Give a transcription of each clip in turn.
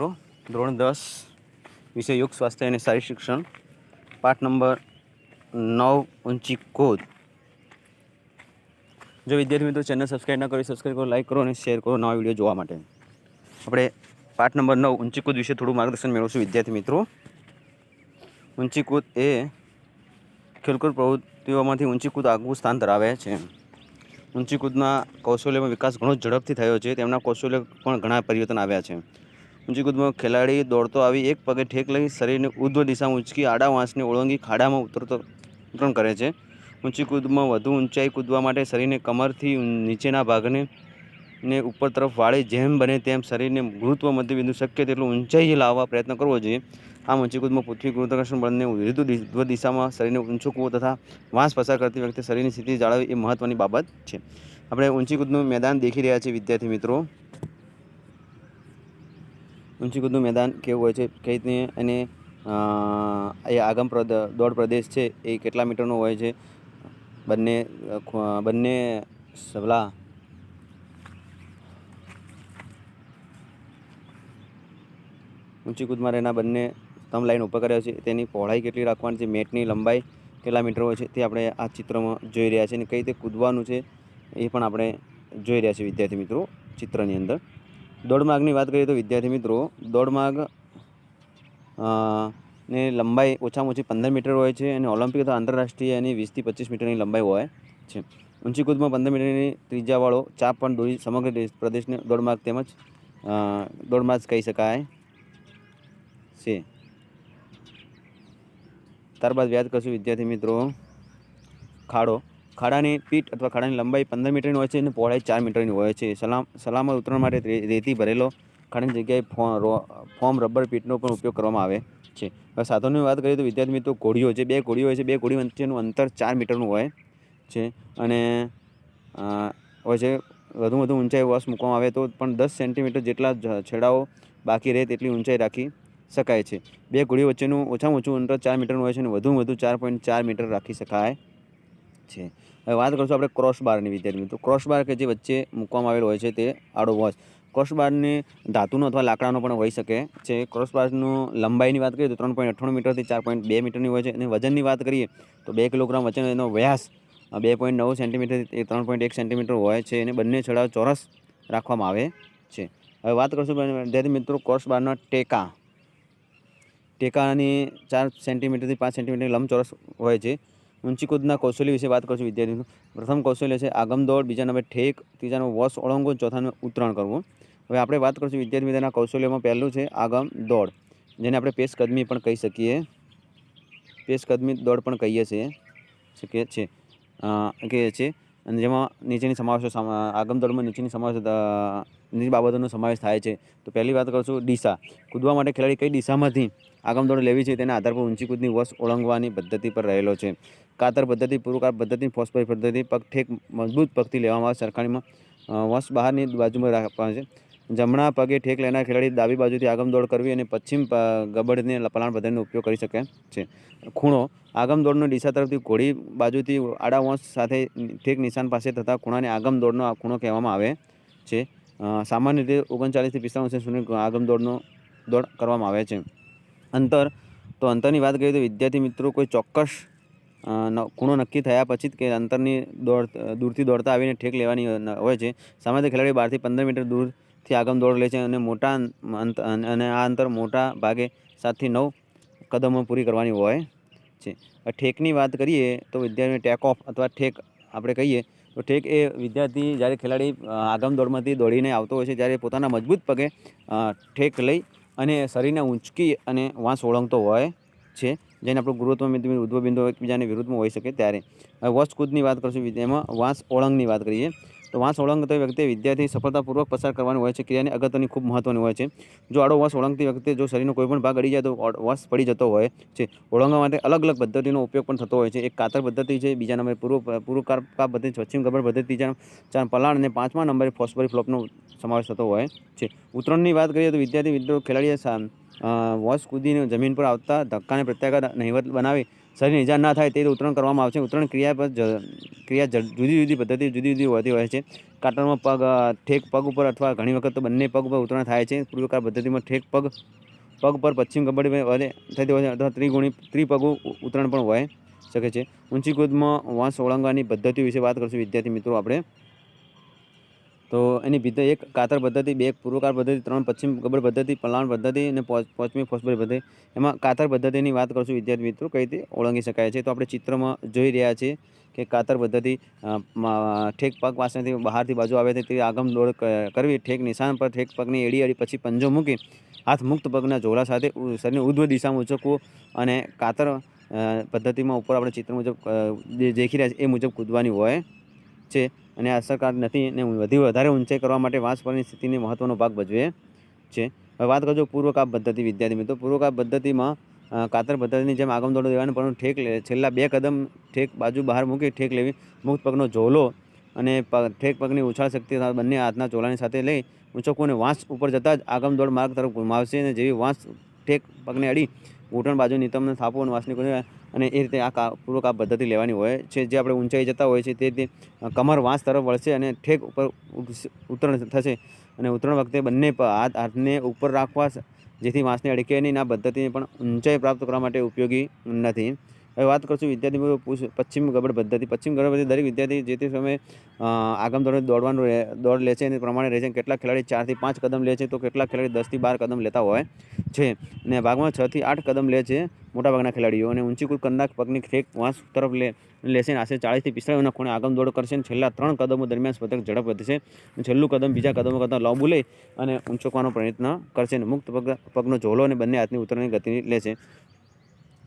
મિત્રો, ધોરણ દસ, વિષય યોગ, સ્વાસ્થ્ય અને શારીરિક શિક્ષણ, પાઠ નંબર નવ, ઊંચી કોદ. જો વિદ્યાર્થી મિત્રો ચેનલ સબસ્ક્રાઈબ ના કરી સબસ્ક્રાઈબ કરો, લાઈક કરો અને શેર કરો નવા વીડિયો જોવા માટે. આપણે પાઠ નંબર નવ, ઊંચી કૂદ વિશે થોડું માર્ગદર્શન મેળવશું વિદ્યાર્થી મિત્રો. ઊંચી કૂદ એ ખેલકૂદ પ્રવૃત્તિઓમાંથી ઊંચી કૂદ આગવું સ્થાન ધરાવે છે. ઊંચી કૂદના કૌશલ્યમાં વિકાસ ઘણો ઝડપથી થયો છે. તેમના કૌશલ્ય પણ ઘણા પરિવર્તન આવ્યા છે. ઊંચી કૂદમાં ખેલાડી દોડતો આવી એક પગે ઠેક લઈ શરીરને ઉર્ધ્વ દિશામાં ઉંચકી આડા વાંસને ઓળંગી ખાડામાં ઉતરતો ઉતરણ કરે છે. ઊંચી કૂદમાં વધુ ઊંચાઈ કૂદવા માટે શરીરને કમરથી નીચેના ભાગને, ને ઉપર તરફ વાળી જેમ બને તેમ શરીરને ગુરુત્વ મધ્યબિંદુ શક્ય તેટલું ઊંચાઈ લાવવા પ્રયત્ન કરવો જોઈએ. આમ ઊંચી કૂદમાં પૃથ્વી ગુરુત્વાકર્ષણ બળને વિરુદ્ધ દિશામાં શરીરને ઊંચો કૂવો તથા વાંસ પસાર કરતી વખતે શરીરની સ્થિતિ જાળવવી એ મહત્ત્વની બાબત છે. આપણે ઊંચી કૂદનું મેદાન દેખી રહ્યા છીએ, વિદ્યાર્થી મિત્રો. ઊંચી કૂદનું મેદાન કેવું હોય છે, કઈ રીતે અને એ આગમ દોડ પ્રદેશ છે એ કેટલા મીટરનો હોય છે? બંને બંને સબલા ઊંચી કૂદમાં રહેના બંને સ્તંભ લાઈન ઉપર કર્યા છે. તેની પહોળાઈ કેટલી રાખવાની છે? મેટની લંબાઈ કેટલા મીટર હોય છે? તે આપણે આ ચિત્રમાં જોઈ રહ્યા છીએ અને કઈ રીતે કૂદવાનું છે એ પણ આપણે જોઈ રહ્યા છીએ વિદ્યાર્થી મિત્રો ચિત્રની અંદર. દોડ માર્ગની વાત કરીએ તો વિદ્યાર્થી મિત્રો દોડ માર્ગ અ, ને લંબાઈ ઓછામાં ઓછી પંદર મીટર હોય છે અને ઓલિમ્પિક અથવા આંતરરાષ્ટ્રીય એની વીસથી પચીસ મીટરની લંબાઈ હોય છે. ઊંચી કૂદમાં પંદર મીટરની ત્રિજ્યાવાળો ચાપ પણ દોરી સમગ્ર દેશ પ્રદેશને દોડમાર્ગ તેમજ દોડમાર્ગ કહી શકાય છે. ત્યારબાદ વ્યાજ કરશું વિદ્યાર્થી મિત્રો ખાડો. ખાડાની પીઠ અથવા ખાડાની લંબાઈ પંદર મીટરની હોય છે અને પહોળાઈ ચાર મીટરની હોય છે. સલામ, સલામત ઉતરણ માટે રેતી ભરેલો ખાડાની જગ્યાએ ફોમ ફોર્મ રબર પીઠનો પણ ઉપયોગ કરવામાં આવે છે. હવે સાધનોની વાત કરીએ તો વિદ્યાર્થી મિત્રો ઘોડીઓ છે, બે ઘોડીઓ હોય છે, બે ઘોડી વચ્ચેનું અંતર ચાર મીટરનું હોય છે અને હોય છે, વધુ વધુ ઊંચાઈ વશ મૂકવામાં આવે તો પણ દસ સેન્ટીમીટર જેટલા છેડાઓ બાકી રહે તેટલી ઊંચાઈ રાખી શકાય છે. બે કોળીઓ વચ્ચેનું ઓછામાં ઓછું અંતર ચાર મીટરનું હોય છે અને વધુ વધુ ચાર પોઈન્ટ ચાર મીટર રાખી શકાય છે. હવે વાત કરશું આપણે ક્રોસ બારની વિદ્યાર્થી મિત્રો. ક્રોસબાર કે જે વચ્ચે મૂકવામાં આવેલો હોય છે તે આડો વોચ ક્રોસ બારને ધાતુનો અથવા લાકડાનો પણ હોઈ શકે છે. ક્રોસ બારનું લંબાઈની વાત કરીએ તો ત્રણ પોઈન્ટ અઠ્ઠાણું મીટરથી ચાર પોઈન્ટ બે મીટરની હોય છે. અને વજનની વાત કરીએ તો બે કિલોગ્રામ વચ્ચેનો એનો વ્યાસ બે પોઈન્ટ નવ સેન્ટીમીટરથી ત્રણ પોઈન્ટ એક સેન્ટીમીટર હોય છે. અને બંને છેડા ચોરસ રાખવામાં આવે છે. હવે વાત કરશું વિદ્યાર્થી મિત્રો ક્રોસબારના ટેકા. ટેકાની ચાર સેન્ટીમીટરથી પાંચ સેન્ટીમીટર લંબચોરસ હોય છે. ઊંચી કૂદના કૌશલ્ય વિશે વાત કરશું વિદ્યાર્થીઓ. પ્રથમ કૌશલ્ય છે આગમ દોડ બીજા નંબર ઠેક ત્રીજા નંબર વોસ ઓળંગો ચોથા નંબર ઉતરાણ કરવું. હવે આપણે વાત કરશું વિદ્યાર્થી મિત્રના કૌશલ્યમાં પહેલું છે આગમ દોડ. જેને આપણે પેશકદમી પણ કહી શકીએ. પેશકદમી દોડ પણ કહીએ છીએ. શકીએ છે કહીએ છીએ. અને જેમાં નીચેની સમાવેશો આગમ દોડમાં નીચેની સમાવેશ નીચેની બાબતોનો સમાવેશ થાય છે. તો પહેલી વાત કરશું દિશા કૂદવા માટે ખેલાડી કઈ દિશામાંથી આગમ દોડ લેવી છે તેના આધાર પર ઊંચી કૂદની વસ ઓળંગવાની પદ્ધતિ પર રહેલો છે. કાતર પદ્ધતિ પૂર્વકાર પદ્ધતિ ફોસ્ફરી પદ્ધતિ પગ ઠેક મજબૂત પગથી લેવામાં આવે સરખામણીમાં વસ બહારની બાજુમાં રાખવામાં છે. જમણા પગે ઠેક લેનાર ખેલાડી ડાબી બાજુથી આગમ દોડ કરવી અને પશ્ચિમ ગબડને પલાણ પદ્ધતિનો ઉપયોગ કરી શકે છે. ખૂણો, આગમ દોડનો દિશા તરફથી ઘોડી બાજુથી આડા વંશ સાથે ઠેક નિશાન પાસે થતા ખૂણાને આગમ દોડનો આ ખૂણો કહેવામાં આવે છે. સામાન્ય રીતે ઓગણચાલીસથી પિસ્તાળીસ સુધી આગમ દોડનો દોડ કરવામાં આવે છે. અંતર, તો અંતરની વાત કરીએ તો વિદ્યાર્થી મિત્રો કોઈ ચોક્કસ ખૂણો નક્કી થયા પછી જ કે અંતરની દોડ દૂરથી દોડતા આવીને ઠેક લેવાની હોય છે. સામાન્ય ખેલાડી બારથી પંદર મીટર દૂરથી આગમ દોડ લે છે અને મોટા અંત- અને આ અંતર મોટા ભાગે સાતથી નવ કદમો પૂરી કરવાની હોય છે. ઠેકની વાત કરીએ તો વિદ્યાર્થીને ટેક ઓફ અથવા ઠેક આપણે કહીએ તો ઠેક એ વિદ્યાર્થી જ્યારે ખેલાડી આગામ દોડમાંથી દોડીને આવતો હોય છે, ત્યારે પોતાના મજબૂત પગે ઠેક લઈ અને શરીરને ઊંચકી અને વાંસ ઓળંગતો હોય છે, જેને આપણું ગુરુત્વ ઉદ્ધવ બિંદુ એકબીજાને વિરુદ્ધમાં હોઈ શકે ત્યારે. હવે વોચ કૂદની વાત કરશું એમાં વાંસ ઓળંગની વાત કરીએ. તો વાંસ ઓળંગતી વખતે વિદ્યાર્થી સફળતાપૂર્વક પસાર કરવાની હોય છે. ક્રિયાની અગત્યની ખૂબ મહત્વની હોય છે. જો આડો વાંસ ઓળંગતી વખતે જો શરીરનો કોઈ પણ ભાગ અડી જાય તો વાંસ પડી જતો હોય છે. ઓળંગવા માટે અલગ અલગ પદ્ધતિનો ઉપયોગ પણ થતો હોય છે. એક કાતર પદ્ધતિ છે, બીજા નંબરે પૂર્વ પૂર્વકાર પદ્ધતિ, પશ્ચિમ ગબર પદ્ધતિ ચાર પલાણ અને પાંચમા નંબરે ફોસ્ફરી ફ્લોપનો સમાવેશ થતો હોય છે. ઉત્તરણની વાત કરીએ તો વિદ્યાર્થી મિત્રો ખેલાડીએ વોશ કૂદીને જમીન પર આવતા ધક્કાને પ્રત્યાઘાત નહિવત બનાવી શરીરને ઇજા ના થાય તે ઉતરણ કરવામાં આવશે ઉતરણ ક્રિયા પર ક્રિયા જુદી જુદી પદ્ધતિ જુદી જુદી હોતી હોય છે. કાતરમાં પગ ઠેક પગ ઉપર અથવા ઘણી વખત તો બંને પગ ઉપર ઉતરણ થાય છે. પૂર્વકાર પદ્ધતિમાં ઠેક પગ પગ પર પશ્ચિમ કબડ્ડી વધે થતી હોય છે અથવા ત્રિગુણી, ત્રિપગુ ઉતરણ પણ હોય શકે છે. ઊંચી કૂદમાં વાંસ ઓળંગવાની પદ્ધતિ વિશે વાત કરશું. વિદ્યાર્થી મિત્રો, આપણે તો એની ભીતર એક કાતર પદ્ધતિ, બે પૂર્વકાર પદ્ધતિ, ત્રણ પશ્ચિમ ગબર પદ્ધતિ, પલાણ પદ્ધતિ અને પોચ- પાંચમી ફોસ્ફરી પદ્ધતિ. એમાં કાતર પદ્ધતિની વાત કરશું, વિદ્યાર્થી મિત્રો, કઈ રીતે ઓળંગી શકાય છે? તો આપણે ચિત્રમાં જોઈ રહ્યા છીએ કે કાતર પદ્ધતિ ઠેક પગ પાસેથી બહારથી બાજુ આવે છે તે આગમ દોડ કરવી. ઠેક નિશાન પર ઠેક પગની એડી અડી પછી પંજો મૂકી, હાથ મુક્ત પગના જોડા સાથે શરીરને ઉધ્વ દિશામાં ઉચકવું અને કાતર પદ્ધતિમાં ઉપર આપણે ચિત્ર મુજબ જે દેખી રહ્યા છે, એ મુજબ કૂદવાની હોય છે. અને અસરકારક અસરકાર નથી અને વધુ વધારે ઊંચાઈ કરવા માટે વાંસ પરની સ્થિતિને મહત્વનો ભાગ ભજવે છે. હવે વાત કરજો પૂર્વકાપ પદ્ધતિ વિદ્યાર્થી મિત્રો. પૂર્વકાપ પદ્ધતિમાં કાતર પદ્ધતિની જેમ આગમ દોડો દેવાનું પણ ઠેક લે છેલ્લા બે કદમ ઠેક બાજુ બહાર મૂકી ઠેક લેવી. મુક્ત પગનો ઝોલો અને ઠેક પગની ઉછાળ શક્તિ બંને હાથના ચોલાની સાથે લઈ ઊંચકોને વાંસ ઉપર જતાં જ આગમ દોડ માર્ગ તરફ ગુમાવશે અને જેવી વાંસ ઠેક પગને અડી, ઘૂંટણ બાજુ નિતમને થાપો અને વાંસની અને એ રીતે આ કા, પૂર્વક આ પદ્ધતિ લેવાની હોય છે. જે આપણે ઊંચાઈ જતા હોય છે તે કમર વાંસ તરફ વળશે અને ઠેક ઉપર ઉત- ઉતરણ થશે. અને ઉતરણ વખતે બંને હાથ, હાથને ઉપર રાખવા, જેથી વાંસને અડકે નહીં આ પદ્ધતિને પણ ઊંચાઈ પ્રાપ્ત કરવા માટે ઉપયોગી નથી. હવે વાત કરશું વિદ્યાર્થી પશ્ચિમ ગબડ પદ્ધતિ. પશ્ચિમ ગબડ પદ્ધતિ દરેક વિદ્યાર્થી જે તે સમયે આગમ દોડે દોડવાનું દોડ લે છે એ પ્રમાણે રહે છે કેટલાક ખેલાડી ચારથી પાંચ કદમ લે છે તો કેટલાક ખેલાડી દસથી બાર કદમ લેતા હોય છે અને ભાગમાં છથી આઠ કદમ લે છે મોટાભાગના ખેલાડીઓ અને ઊંચી કૂદ કરનાર પગની ખેક વાંસ તરફ લે લેશે આશરે ચાળીસથી પિસ્તાળીસના ખૂણે આગમ દોડ કરશે અને છેલ્લા ત્રણ કદમો દરમિયાન સ્પર્ધક ઝડપ વધશે અને છેલ્લું કદમ બીજા કદમો કરતાં લાંબુ લઈ અને ઊંચકવાનો પ્રયત્ન કરશે અને મુક્ત પગ, પગનો ઝોલો અને બંને હાથની ઉતરવાની ગતિ લેશે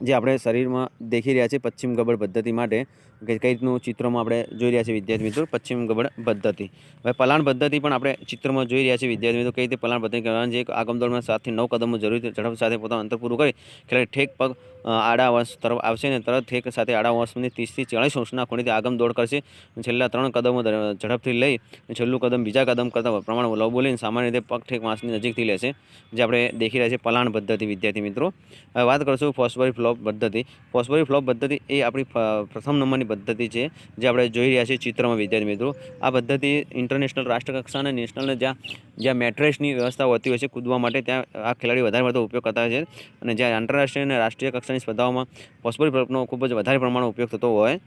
જે આપણે શરીરમાં દેખી રહ્યા છીએ પશ્ચિમ ગબડ પદ્ધતિ માટે, કે કઈ રીતનું ચિત્રમાં આપણે જોઈ રહ્યા છીએ વિદ્યાર્થી મિત્રો, પશ્ચિમ ગબડ પદ્ધતિ. હવે પલાણ પદ્ધતિ પણ આપણે ચિત્રમાં જોઈ રહ્યા છીએ વિદ્યાર્થી મિત્રો, કઈ રીતે પલાણ પદ્ધતિ કરવાની છે? આગમદોળમાં સાતથી નવ કદમો જરૂરી ઝડપ સાથે પોતાનું અંતર પૂરું કરી, ખેલાડી ઠેક પગ આડા વર્ષ તરફ આવશે અને તરત ઠેક સાથે આડા વર્ષની ત્રીસથી ચાળીસ અંશના ખૂણેથી આગમ દોડ કરશે. છેલ્લા ત્રણ કદમો ઝડપથી લઈ છેલ્લું કદમ બીજા કદમ કરતાં પ્રમાણ લવ બોલીને સામાન્ય રીતે પગ ઠેક વાંસની નજીકથી લેશે. જે આપણે દેખી રહ્યા છીએ પલાણ પદ્ધતિ, વિદ્યાર્થી મિત્રો. હવે વાત કરશું ફોસ્ફરી ફ્લોપ પદ્ધતિ. ફોસ્ફરી ફ્લોપ પદ્ધતિ એ આપણી પ્રથમ નંબરની પદ્ધતિ છે, જે આપણે જોઈ રહ્યા છીએ ચિત્રમાં, વિદ્યાર્થી મિત્રો. આ પદ્ધતિ ઇન્ટરનેશનલ રાષ્ટ્રકક્ષા અને નેશનલ જ્યાં જ્યાં મેટ્રેસની વ્યવસ્થા હોતી હોય છે, કૂદવા માટે ત્યાં આ ખેલાડી વધારે પડતો ઉપયોગ કરતા હોય છે. અને જ્યાં આંતરરાષ્ટ્રીય અને રાષ્ટ્રીય કક્ષાની સ્પર્ધાઓમાં ફોસ્ફરી ફ્લોપનો ખૂબ જ વધારે પ્રમાણમાં ઉપયોગ થતો હોય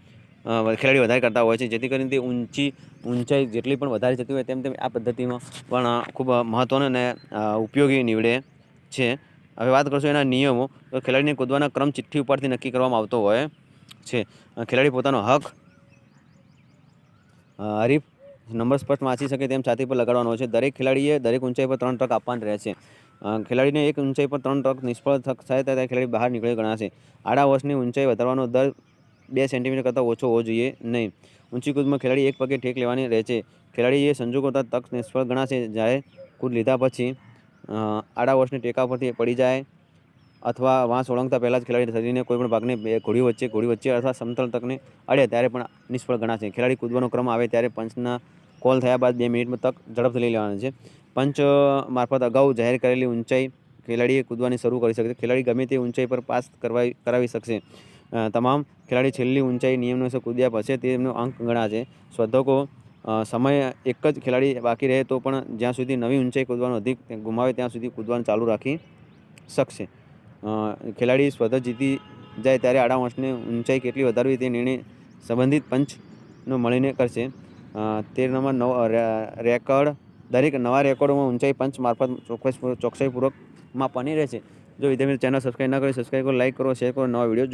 ખેલાડી વધારે કરતા હોય છે, જેથી કરીને તે ઊંચી, ઊંચાઈ જેટલી પણ વધારે જતી હોય તેમ તેમ આ પદ્ધતિમાં પણ ખૂબ મહત્ત્વનો અને ઉપયોગી નીવડે છે. હવે વાત કરશું એના નિયમો. તો ખેલાડીને કૂદવાના ક્રમ ચિઠ્ઠી ઉપરથી નક્કી કરવામાં આવતો હોય છે. ખેલાડી પોતાનો હક હરીફ નંબર સ્પષ્ટ વાંચી શકે તેમ છાતી પર લગાડવાનો હોય છે. દરેક ખેલાડીએ દરેક ઊંચાઈ પર ત્રણ ટક આપવાનું રહે છે ખેલાડીને એક ઊંચાઈ પર ત્રણ ટક નિષ્ફળ થાય ત્યારે ખેલાડી બહાર નીકળી ગણાશે. આડા વર્ષની ઊંચાઈ વધારવાનો દર બે સેન્ટીમીટર કરતાં ઓછો હોવો જોઈએ નહીં. ઊંચી કૂદમાં ખેલાડી એક પગે ઠેક લેવાની રહે છે ખેલાડીએ સંજોગોતા તક નિષ્ફળ ગણાશે જ્યારે કૂદ લીધા પછી આડા વર્ષની ટેકા પરથી પડી જાય અથવા વાંસ ઓળંગતા પહેલાં જ ખેલાડી શરીરને કોઈ પણ ભાગને ઘોડી વચ્ચે ઘોડી વચ્ચે અથવા સમતલ તકને અડે ત્યારે પણ નિષ્ફળ ગણાશે. ખેલાડી કૂદવાનો ક્રમ આવે ત્યારે પંચના કોલ થયા બાદ બે મિનિટમાં તક ઝડપથી લઈ લેવાની છે. પંચ મારફત અગાઉ જાહેર કરેલી ઊંચાઈ ખેલાડીએ કૂદવાની શરૂ કરી શકે છે. ખેલાડી ગમે તે ઊંચાઈ પર પાસ કરવા કરાવી શકશે. તમામ ખેલાડી છેલ્લી ઊંચાઈ નિયમનો કૂદ્યા પછી તેમનો અંક ગણાશે. સ્પર્ધકો સમય એક જ ખેલાડી બાકી રહે તો પણ જ્યાં સુધી નવી ઊંચાઈ કૂદવાનો અધિક ગુમાવે ત્યાં સુધી કૂદવાનું ચાલુ રાખી શકશે. ખેલાડી સ્પર્ધા જીતી જાય ત્યારે આડા વર્ષને ઊંચાઈ કેટલી વધારવી તે નિર્ણય સંબંધિત પંચનો મળીને કરશે. તેર નંબર નવ રેકોર્ડ દરેક નવા રેકોર્ડોમાં ઊંચાઈ પંચ મારફત ચોક્કસ ચોકસાઈપૂર્વક માપવાની રહેશે. જો વિદ્યાર્થી ચેનલ સબસ્ક્રાઈબ ન કરી સબસ્ક્રાઈબ કરો લાઈક કરો શેર કરો, નવા વીડિયો